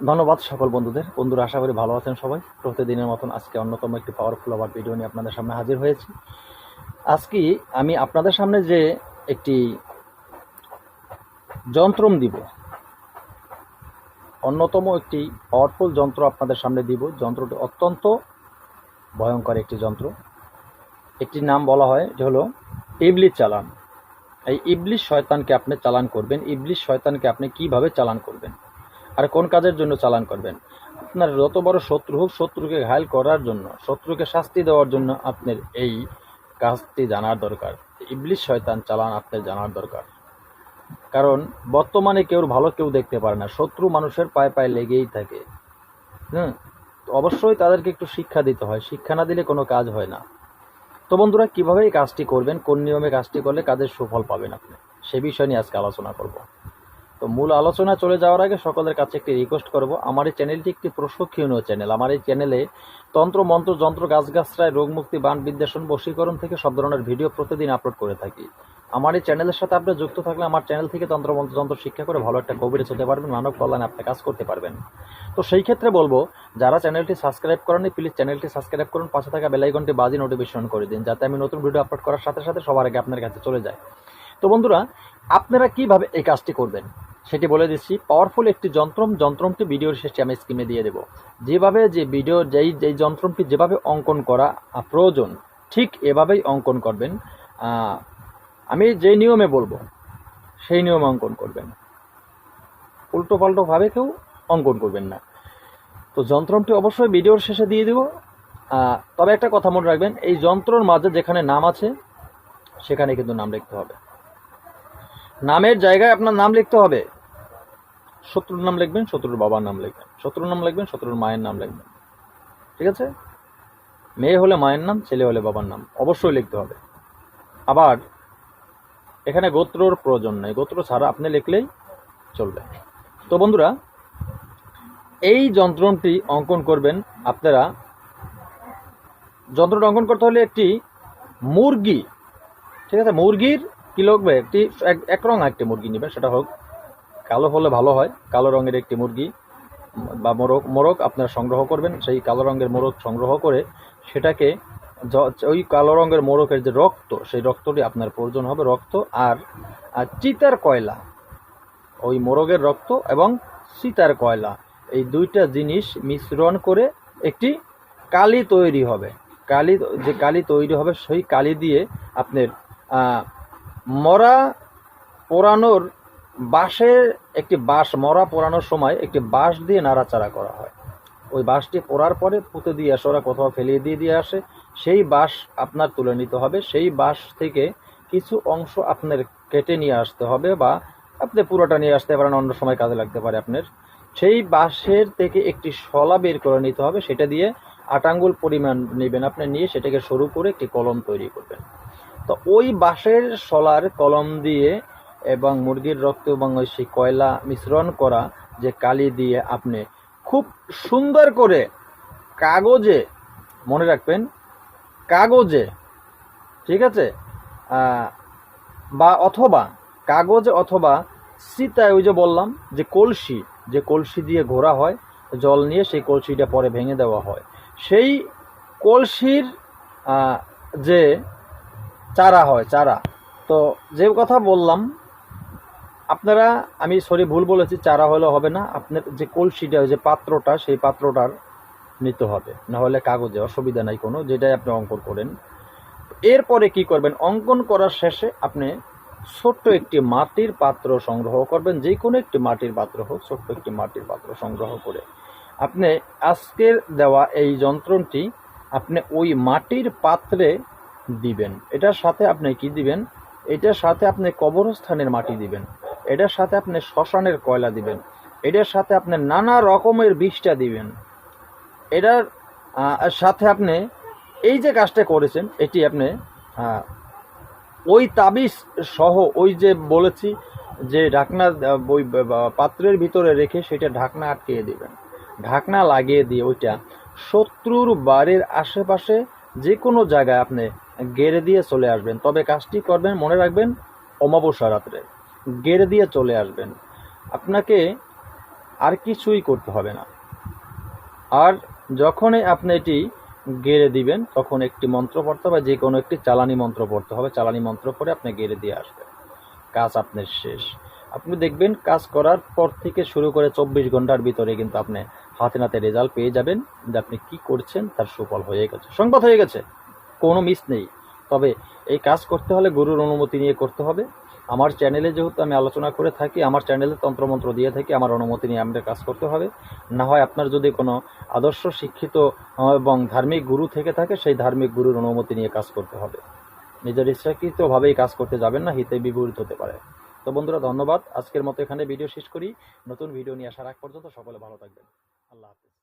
ধন্যবাদ সকল বন্ধুদের। বন্ধুরা, আশা করি ভালো আছেন সবাই। প্রতিদিনের মতন আজকে অন্যতম একটি পাওয়ারফুল আবার ভিডিও নিয়ে আপনাদের সামনে হাজির হয়েছি। আজকে আমি আপনাদের সামনে যে একটি যন্ত্রম দিব, অন্যতম একটি পাওয়ারফুল যন্ত্র আপনাদের সামনে দিব। যন্ত্রটি অত্যন্ত ভয়ঙ্কর একটি যন্ত্র। একটি নাম বলা হয় যে হলো ইবলিশ চালান। এই ইবলিশ শয়তানকে আপনি চালান করবেন। ইবলিশ শয়তানকে আপনি কীভাবে চালান করবেন? আর কোন কাজের জন্য চালান করবেন? আপনার যত বড় শত্রু হোক, শত্রুকে ঘায়ল করার জন্য, শত্রুকে শাস্তি দেওয়ার জন্য আপনার এই কাজটি জানার দরকার। ইবলিশ শয়তান চালান আপনার জানার দরকার। কারণ বর্তমানে কেউ ভালো কেউ দেখতে পারে না। শত্রু মানুষের পায়ে পায়ে লেগেই থাকে। হুম? তো অবশ্যই তাদেরকে একটু শিক্ষা দিতে হয়। শিক্ষা না দিলে কোনো কাজ হয় না। তো বন্ধুরা, কীভাবে এই কাজটি করবেন? কোন নিয়মে কাজটি করলে কাজের সুফল পাবেন আপনি? সে বিষয় নিয়ে আজকে আলোচনা করব। তো মূল আলোচনা চলে যাওয়ার আগে সকলের কাছে একটি রিকোয়েস্ট করব। আমার এই চ্যানেলটি একটি প্রশিক্ষণীয় চ্যানেল আমার এই চ্যানেলে তন্ত্র, মন্ত্র, যন্ত্র গাছগাছরায় রোগমুক্তি বান বিদ্বেষণ, বশীকরণ থেকে সব ধরনের ভিডিও প্রতিদিন আপলোড করে থাকি। আমার এই চ্যানেলের সাথে আপনি যুক্ত থাকলে আমার চ্যানেল থেকে তন্ত্র, মন্ত্র, যন্ত্র শিক্ষা করে ভালো একটা কবিরাজ হতে পারবেন, মানব কল্যাণে আপনি কাজ করতে পারবেন। তো সেই ক্ষেত্রে বলব, যারা চ্যানেলটি সাবস্ক্রাইব করেনি প্লিজ চ্যানেলটি সাবস্ক্রাইব করুন, পাশে থাকা বেলাইকনটি বাজি নোটিফিকেশন করে দিন, যাতে আমি নতুন ভিডিও আপলোড করার সাথে সাথে সবার আগে আপনার কাছে চলে যায়। তো বন্ধুরা, আপনারা কীভাবে এই কাজটি করবেন? সেটি বলে দিচ্ছি পাওয়ারফুল একটি যন্ত্রম, যন্ত্রমটি ভিডিওর শেষে আমি স্কিমে দিয়ে দেবো। যেভাবে যে ভিডিও যেই যেই যন্ত্রমটি যেভাবে অঙ্কন করা প্রয়োজন, ঠিক এভাবেই অঙ্কন করবেন। আমি যে নিয়মে বলব, সেই নিয়মে অঙ্কন করবেন। উল্টো পাল্টোভাবে কেউ অঙ্কন করবেন না। তো যন্ত্রমটি অবশ্যই ভিডিওর শেষে দিয়ে দেবো। তবে একটা কথা মনে রাখবেন, এই যন্ত্রর মাঝে যেখানে নাম আছে, সেখানে কিন্তু নাম লিখতে হবে। নামের জায়গায় আপনার নাম লিখতে হবে। শত্রুর নাম লিখবেন, শত্রুর বাবার নাম লিখবেন। শত্রুর নাম লিখবেন, শত্রুর মায়ের নাম লিখবেন। ঠিক আছে? মেয়ে হলে মায়ের নাম, ছেলে হলে বাবার নাম। অবশ্যই লিখতে হবে। আবার, এখানে গোত্রর প্রয়োজন নেই। গোত্র ছাড়া আপনি লিখলেই চলবে। তো বন্ধুরা, এই যন্ত্রটি অঙ্কন করবেন আপনারা। যন্ত্রটা অঙ্কন করতে হলে একটি মুরগি, ঠিক আছে? মুরগির কি লাগবে একটি, এক- রঙ একটি মুরগি নেবেন সেটা হোক। কালো হলে ভালো হয়, কালো রঙের একটি মুরগি বা মোরগ মোরগ আপনারা সংগ্রহ করবেন, সেই কালো রঙের মোরগ সংগ্রহ করে সেটাকে ওই কালো রঙের মোরগের যে রক্ত, সেই রক্তটি আপনার প্রয়োজন হবে রক্ত আর চিতার কয়লা। ওই মোরগের রক্ত এবং চিতার কয়লা, এই দুইটা জিনিস মিশ্রণ করে একটি কালি তৈরি হবে। কালি, যে কালি তৈরি হবে, সেই কালি দিয়ে আপনার মরা পোড়ানোর বাঁশের একটি বাঁশ, মরা পোড়ানোর সময় একটি বাঁশ দিয়ে নাড়াচাড়া করা হয়। ওই বাঁশটি পোড়ার পরে পুঁতে দিয়ে আসে, ওরা কোথাও ফেলিয়ে দিয়ে দিয়ে আসে। সেই বাঁশ আপনার তুলে নিতে হবে। সেই বাঁশ থেকে কিছু অংশ আপনার কেটে নিয়ে আসতে হবে বা আপনি পুরোটা নিয়ে আসতে পারেন, অন্য সময় কাজে লাগতে পারে আপনার। সেই বাঁশের থেকে একটি শলা বের করে নিতে হবে। সেটা দিয়ে আটাঙ্গুল পরিমাণ নেবেন আপনি। নিয়ে সেটাকে সরু করে একটি কলম তৈরি করবেন। তো ওই বাঁশের শলার কলম দিয়ে এবং মুরগির রক্ত এবং ওই সেই কয়লা মিশ্রণ করা যে কালি দিয়ে আপনি খুব সুন্দর করে কাগজে, মনে রাখবেন, কাগজে, ঠিক আছে? বা অথবা, কাগজে অথবা সীতায় ওই যে বললাম যে কলসি যে কলসি দিয়ে ঘোরা হয়, জল নিয়ে সেই কলসিটা পরে ভেঙে দেওয়া হয়। সেই কলসির যে চারা হয়, চারা। তো যে কথা বললাম, আপনারা, আমি সরি, ভুল বলেছি, চারা হলে হবে না। আপনার যে কলসিটা যে পাত্রটা, সেই পাত্রটার নিতে হবে। না হলে কাগজে, অসুবিধা নাই কোনো, যেটাই আপনি অঙ্কন করেন। এরপরে কি করবেন? অঙ্কন করার শেষে আপনি ছোট্ট একটি মাটির পাত্র সংগ্রহ করবেন। যে কোনো একটি মাটির পাত্র হোক, ছোট্ট একটি মাটির পাত্র সংগ্রহ করে। আপনি আজকের দেওয়া এই যন্ত্রটি, আপনি ওই মাটির পাত্রে দিবেন। এটার সাথে আপনি কি দিবেন? এটার সাথে আপনি কবরস্থানের মাটি দিবেন। এটার সাথে আপনি শ্মশানের কয়লা দিবেন। এটার সাথে আপনি নানা রকমের বিষটা দিবেন। এটার সাথে আপনি এই যে কাজটা করেছেন, এটি আপনি ওই তাবিজ সহ ওই যে বলেছি যে ঢাকনা ওই পাত্রের ভিতরে রেখে সেটা ঢাকনা আটকিয়ে দিবেন। ঢাকনা লাগিয়ে দিয়ে ওইটা শত্রুর বাড়ির আশেপাশে যে কোনো জায়গায় আপনি গেড়ে দিয়ে চলে আসবেন। তবে কাজটি করবেন, মনে রাখবেন, অমাবস্যা রাত্রে। গেড়ে দিয়ে চলে আসবেন। আপনাকে আর কিছুই করতে হবে না। আর যখনই আপনি এটি গেড়ে দিবেন, তখন একটি মন্ত্র পড়তে হবে যে কোনো একটি চালানি মন্ত্র পড়তে হবে। চালানি মন্ত্র পড়ে আপনি গেড়ে দিয়ে আসবেন। কাজ আপনার শেষ। আপনি দেখবেন, কাজ করার পর থেকে শুরু করে চব্বিশ ঘণ্টার ভিতরে কিন্তু আপনি হাতে নাতে রেজাল্ট পেয়ে যাবেন যে আপনি কি করছেন, তার সুফল হয়ে গেছে। সংবাদ হয়ে গেছে। কোনো মিস নেই। তবে এই কাজ করতে হলে গুরুর অনুমতি নিয়ে করতে হবে। আমার চ্যানেলে যেহেতু আমি আলোচনা করে থাকি, আমার চ্যানেলে তন্ত্রমন্ত্র দিয়ে থাকি, আমার অনুমতি নিয়ে আমাদের কাজ করতে হবে। না হয় আপনার যদি কোনো আদর্শ, শিক্ষিত এবং ধার্মিক গুরু থেকে থাকে, সেই ধার্মিক গুরুর অনুমতি নিয়ে কাজ করতে হবে। নিজের ইচ্ছাকৃতভাবেই কাজ করতে যাবেন না, হিতে বিপরীত হতে পারে। তো বন্ধুরা, ধন্যবাদ। আজকের মতো এখানে ভিডিও শেষ করি। নতুন ভিডিও নিয়ে আসার আগ পর্যন্ত সকলে ভালো থাকবেন। আল্লাহ হাফিজ।